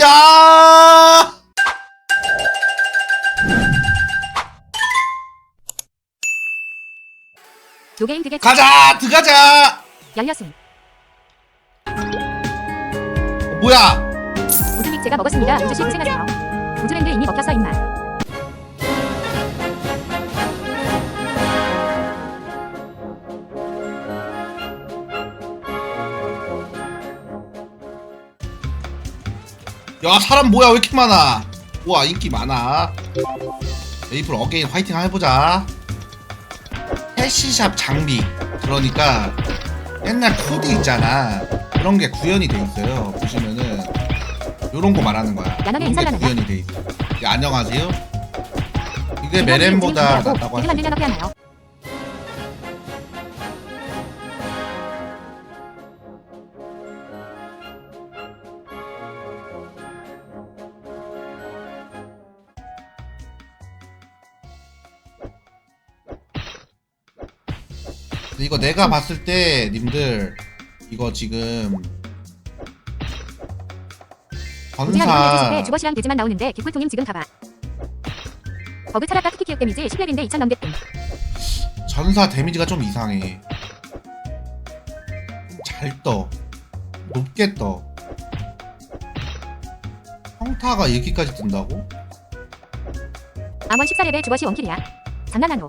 야! 노게임 그게 가자! 들어가자! 열렸음. 어, 뭐야? 우드빅 제가 먹었습니다. 우주씨 고생하세요. 우주랜드 이미 먹혔어 임마. 야 사람 뭐야? 왜 이렇게 많아? 우와 인기 많아. 메이플 어게인 화이팅 해보자. 캐시샵 장비. 그러니까 옛날 코드 있잖아. 그런 게 구현이 돼 있어요. 보시면은 요런 거 말하는 거야. 이게 구현이 돼 있어. 예, 안녕하세요. 이게 메렌보다 낫다고 하죠? 이거 내가 봤을 때 님들 이거 지금 전사 주거시랑 돼지만 나오는데 개꿀통님 지금 가봐. 버그 차라가 특히 기억 데미지 10렙인데 2000 넘게 뜸. 전사 데미지가 좀 이상해. 잘 떠. 높게 떠. 평타가 여기까지 뜬다고? 암원 14렙에 주거시 원킬이야. 장난하노.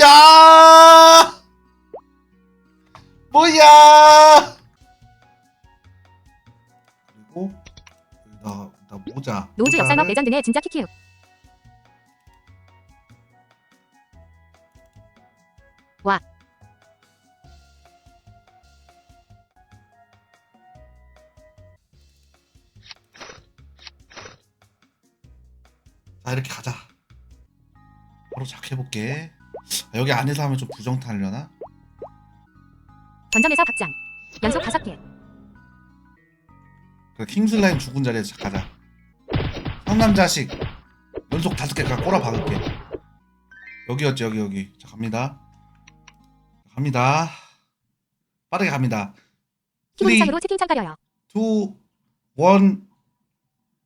야! 뭐야! 그리고 나, 나 모자. 노즈 역살먹 모자를- 레전드네 진짜 키키우. 와. 자 이렇게 가자. 바로 작해볼게. 아, 여기 안에서 하면 좀 부정타려나? 전점에서 박장. 연속 다섯 개. 그래 킹슬라임 죽은 자리에서 가자. 성남 자식 연속 다섯 개가 꼬라 박을게. 여기였지 여기 여기. 자 갑니다. 갑니다. 빠르게 갑니다. 키보드 3, 창으로 채팅창 가려요. 2, 1,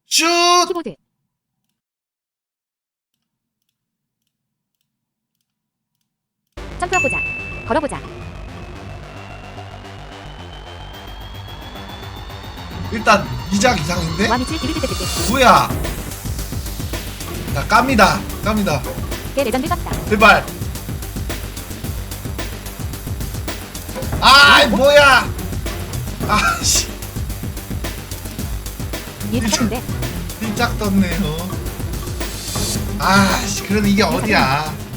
슛! 키보드. 점프업 보자. 걸어보자. 일단 2장 이상인데? 와 미칠. 뭐야? 자 깝니다. 깝니다. 내 레전드 떴다. 제발. 아 뭐야? 아씨 얘 잡았는데 삐짝 떴네요. 아씨 그래도 이게 어디야?